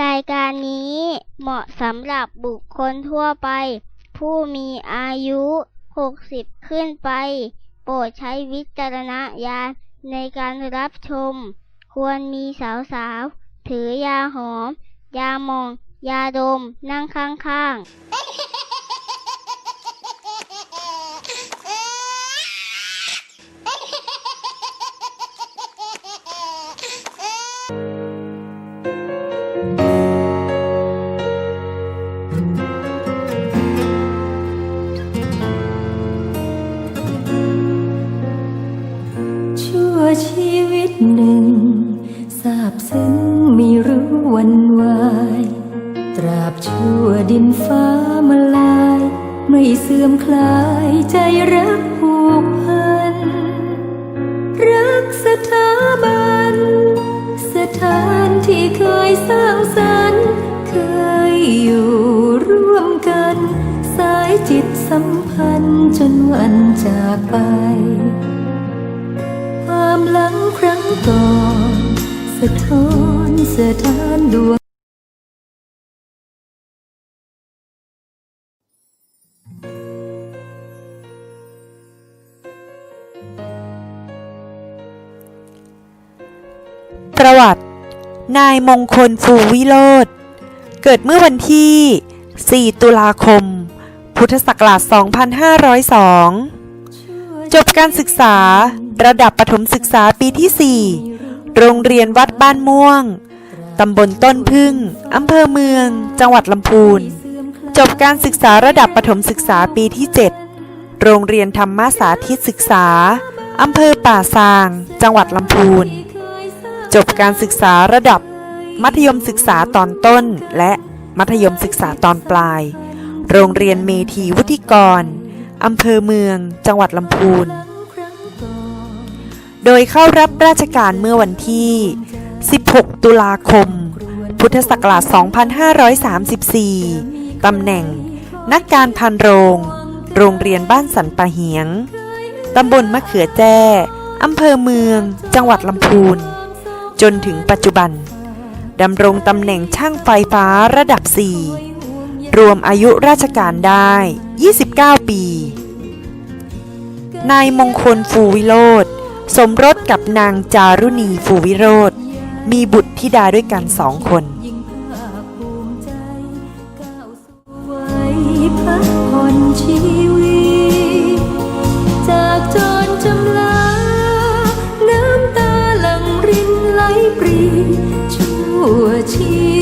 รายการนี้เหมาะสำหรับบุคคลทั่วไป ผู้มีอายุ 60 ขึ้นไป โปรดใช้วิจารณญาณในการรับชม ควรมีสาวๆ ถือยาหอม ยาหมอง ยาดมนั่งข้างๆ หนึ่งทราบซึ้งไม่รู้วันวาย ตราบชั่วดินฟ้ามาลาย ไม่เสื่อมคลายใจรักผูกพัน รักสถาบัน สถานที่เคยสร้างสรรค์เคยอยู่ร่วมกัน สายจิตสัมพันธ์จนวันจากไปามหลังครั้งก่อนสะท้อนสะท้านดวงประวัติ นายมงคลฟูวิโรธเกิดเมื่อวันที่ 4 ตุลาคม พุทธศักราช 2502 จบการศึกษา ระดับประถมศึกษาปีที่ 4 โรงเรียนวัดบ้านม่วง ตำบลต้นพึ่ง อำเภอเมือง จังหวัดลำพูน จบการศึกษาระดับประถมศึกษาปีที่ 7 โรงเรียนธรรมสาธิตศึกษา อำเภอป่าซาง จังหวัดลำพูน จบการศึกษาระดับมัธยมศึกษาตอนต้น และมัธยมศึกษาตอนปลาย โรงเรียนเมธีวุฒิกร อำเภอเมือง จังหวัดลำพูน โดยเข้ารับราชการเมื่อวันที่ 16 ตุลาคม พุทธศักราช 2534 ตำแหน่ง นักการพันโรง โรงเรียนบ้านสันปะเหียง ตำบลมะเขือแจ้ อำเภอเมือง จังหวัดลำพูน จนถึงปัจจุบัน ดำรงตำแหน่งช่างไฟฟ้าระดับ 4 รวมอายุราชการได้ 29 ปี นายมงคลฟูวิโรธ สมรสกับนางจารุณีฟูวิโรธมีบุตรธิดาด้วยกันสองคน จากจนจำลาน้ำตาหลังรินไหลปรีชั่วชี